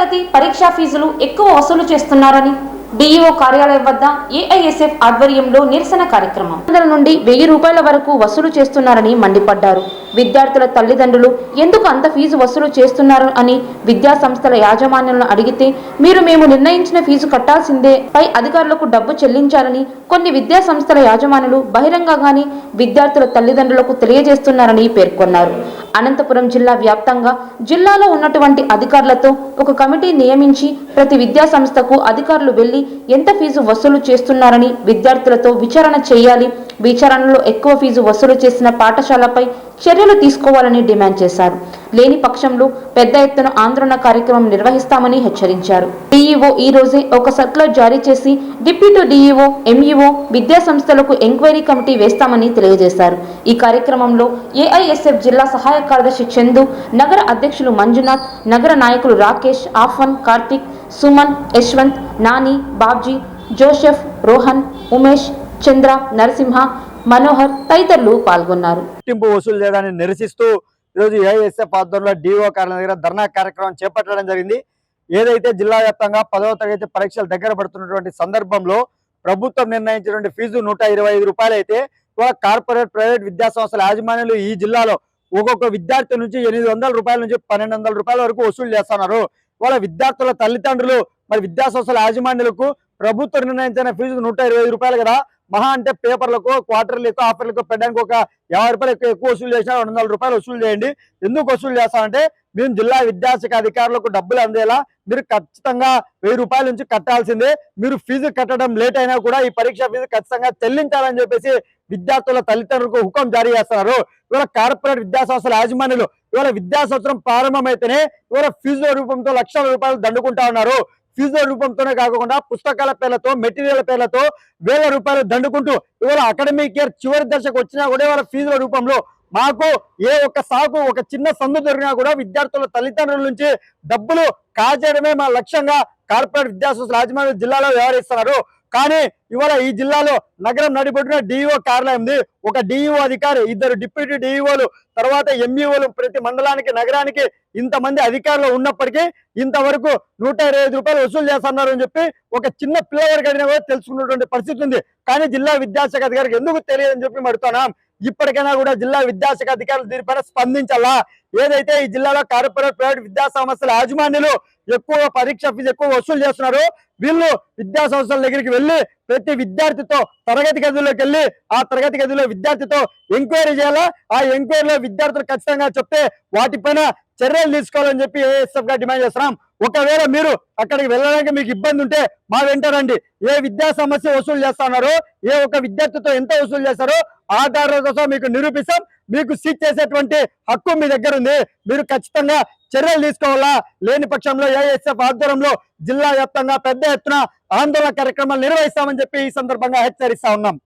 తరగతి పరీక్షా ఫీజులు ఎక్కువ వసూలు చేస్తున్నారని డిఈఓ కార్యాలయం వద్ద ఏఐఎస్ఎఫ్ ఆధ్వర్యంలో నిరసన కార్యక్రమం. వందల నుండి వెయ్యి రూపాయల వరకు వసూలు చేస్తున్నారని మండిపడ్డారు. విద్యార్థుల తల్లిదండ్రులు ఎందుకు అంత ఫీజు వసూలు చేస్తున్నారు అని విద్యా సంస్థల యాజమాన్యాలను అడిగితే మీరు మేము నిర్ణయించిన ఫీజు కట్టాల్సిందే. పై అధికారులకు డబ్బు చెల్లించాలని కొన్ని విద్యా సంస్థల యాజమానులు బహిరంగంగానే విద్యార్థుల తల్లిదండ్రులకు తెలియజేస్తున్నారని పేర్కొన్నారు. అనంతపురం జిల్లా వ్యాప్తంగా జిల్లాలో ఉన్నటువంటి అధికారులతో ఒక కమిటీ నియమించి ప్రతి విద్యా సంస్థకు అధికారులు వెళ్ళి ఎంత ఫీజు వసూలు చేస్తున్నారని విద్యార్థులతో విచారణ చేయాలి. విచారణలో ఎక్కువ ఫీజు వసూలు చేసిన పాఠశాలపై చర్యలు తీసుకోవాలని డిమాండ్ చేశారు. లేని పక్షంలో పెద్ద ఎత్తున ఆందోళన కార్యక్రమం నిర్వహిస్తామని హెచ్చరించారు. డీఈఓ ఈ రోజే ఒక సర్కులర్ జారీ చేసి డిప్యూటీ డీఈఓ ఎంఈఓ విద్యా సంస్థలకు ఎంక్వైరీ కమిటీ వేస్తామని తెలియజేశారు. ఈ కార్యక్రమంలో ఏఐఎస్ఎఫ్ జిల్లా సహాయ కార్యదర్శి చందు నగర అధ్యక్షులు మంజునాథ్ నగర నాయకులు రాకేష్ ఆఫన్ కార్తిక్ సుమన్ యశ్వంత్ నాని బాబ్జీ జోసెఫ్ రోహన్ ఉమేష్ చంద్ర నరసింహ మనోహర్ తదితరులు పాల్గొన్నారు. గుర్తింపు వసూలు చేయడాన్ని నిరసిస్తూ ఈరోజు ఏఐఎస్ఎఫ్ ఆధ్వర్యంలో డిఓ కార్యాలయం దగ్గర ధర్నా కార్యక్రమం చేపట్టడం జరిగింది. ఏదైతే జిల్లా వ్యాప్తంగా పదవ తరగతి పరీక్షలు దగ్గర పడుతున్నటువంటి సందర్భంలో ప్రభుత్వం నిర్ణయించినటువంటి ఫీజు నూట ఇరవై ఐదు రూపాయలు అయితే కార్పొరేట్ ప్రైవేట్ విద్యా సంస్థల యాజమాన్యులు ఈ జిల్లాలో ఒక్కొక్క విద్యార్థి నుంచి ఎనిమిది వందల రూపాయల నుంచి పన్నెండు వందల రూపాయల వరకు వసూలు చేస్తున్నారు. వాళ్ళ విద్యార్థుల తల్లిదండ్రులు మరి విద్యా సంస్థల యాజమాన్యులకు ప్రభుత్వం నిర్ణయించిన ఫీజు నూట ఇరవై రూపాయలు కదా. మహా అంటే పేపర్లకు క్వార్టర్లకు ఆఫర్లకు పెట్టడానికి ఒక యాభై రూపాయలు ఎక్కువ వసూలు చేసినా రెండు వందల రూపాయలు వసూలు చేయండి. ఎందుకు వసూలు చేస్తామంటే మేము జిల్లా విద్యాశాఖ అధికారులకు డబ్బులు అందేలా మీరు ఖచ్చితంగా వెయ్యి రూపాయల నుంచి కట్టాల్సిందే. మీరు ఫీజు కట్టడం లేట్ అయినా కూడా ఈ పరీక్ష ఫీజు ఖచ్చితంగా చెల్లించాలని చెప్పేసి విద్యార్థుల తల్లిదండ్రులకు హుకం జారీ చేస్తున్నారు. ఇవాళ కార్పొరేట్ విద్యా సంస్థల యాజమాన్యులు ఇవాళ విద్యా సంవత్సరం ప్రారంభమైతేనే ఇవాళ ఫీజుల రూపంతో లక్షల రూపాయలు దండుకుంటా ఉన్నారు. ఫీజుల రూపంతోనే కాకుండా పుస్తకాల పేర్లతో మెటీరియల్ పేర్లతో వేల రూపాయలు దండుకుంటూ ఇవాళ అకాడమిక్ ఇయర్ చివరి దశకు వచ్చినా కూడా ఇవాళ ఫీజుల రూపంలో మాకు ఏ ఒక్క సాకు ఒక చిన్న సందు దొరికినా కూడా విద్యార్థుల తల్లిదండ్రుల నుంచి డబ్బులు కాజేయడమే మా లక్ష్యంగా కార్పొరేట్ విద్యాసంస్థల రాజమండ్రి జిల్లాలో వ్యవహరిస్తున్నారు. కానీ ఇవాళ ఈ జిల్లాలో నగరం నడిపెట్టిన డిఈఓ కార్యాలయం ఉంది. ఒక డిఈఓ అధికారి ఇద్దరు డిప్యూటీ డిఈఓలు తర్వాత ఎంఈఓలు ప్రతి మండలానికి నగరానికి ఇంతమంది అధికారులు ఉన్నప్పటికీ ఇంతవరకు నూట ఇరవై రూపాయలు వసూలు చేస్తున్నారు అని చెప్పి ఒక చిన్న పిల్లవాడికి అడిగినా కూడా తెలుసుకున్నటువంటి పరిస్థితి ఉంది. కానీ జిల్లా విద్యాశాఖ అధికారికి ఎందుకు తెలియదని చెప్పి మడుతున్నాం ఇప్పటికైనా కూడా జిల్లా విద్యాశాఖ అధికారులు దీనిపైన స్పందించాలా? ఏదైతే ఈ జిల్లాలో కార్పొరేట్ ప్రైవేట్ విద్యా సంస్థల యాజమాన్యులు ఎక్కువ పరీక్ష ఫీజు ఎక్కువ వసూలు చేస్తున్నారు వీళ్ళు విద్యా సంస్థల దగ్గరికి వెళ్ళి ప్రతి విద్యార్థితో తరగతి గదిలోకి వెళ్ళి ఆ తరగతి గదిలో విద్యార్థితో ఎంక్వైరీ చేయాలా? ఆ ఎంక్వైరీలో విద్యార్థులు ఖచ్చితంగా చెప్తే వాటిపైన చర్యలు తీసుకోవాలని చెప్పి ఏఎస్ఎఫ్గా డిమాండ్ చేస్తున్నాం. ఒకవేళ మీరు అక్కడికి వెళ్ళడానికి మీకు ఇబ్బంది ఉంటే మా వెంటరండి ఏ విద్యా సమస్య వసూలు చేస్తున్నారు ఏ ఒక విద్యార్థితో ఎంత వసూలు చేస్తారో ఆధారాలతో మీకు నిరూపిస్తాం. మీకు సీట్ చేసేటువంటి హక్కు మీ దగ్గర ఉంది. మీరు ఖచ్చితంగా చర్యలు తీసుకోవాలా? లేని పక్షంలో ఏఎస్ఎఫ్ ఆధ్వర్యంలో జిల్లా వ్యాప్తంగా పెద్ద ఎత్తున ఆందోళన కార్యక్రమాలు నిర్వహిస్తామని చెప్పి ఈ సందర్భంగా హెచ్చరిస్తా ఉన్నాం.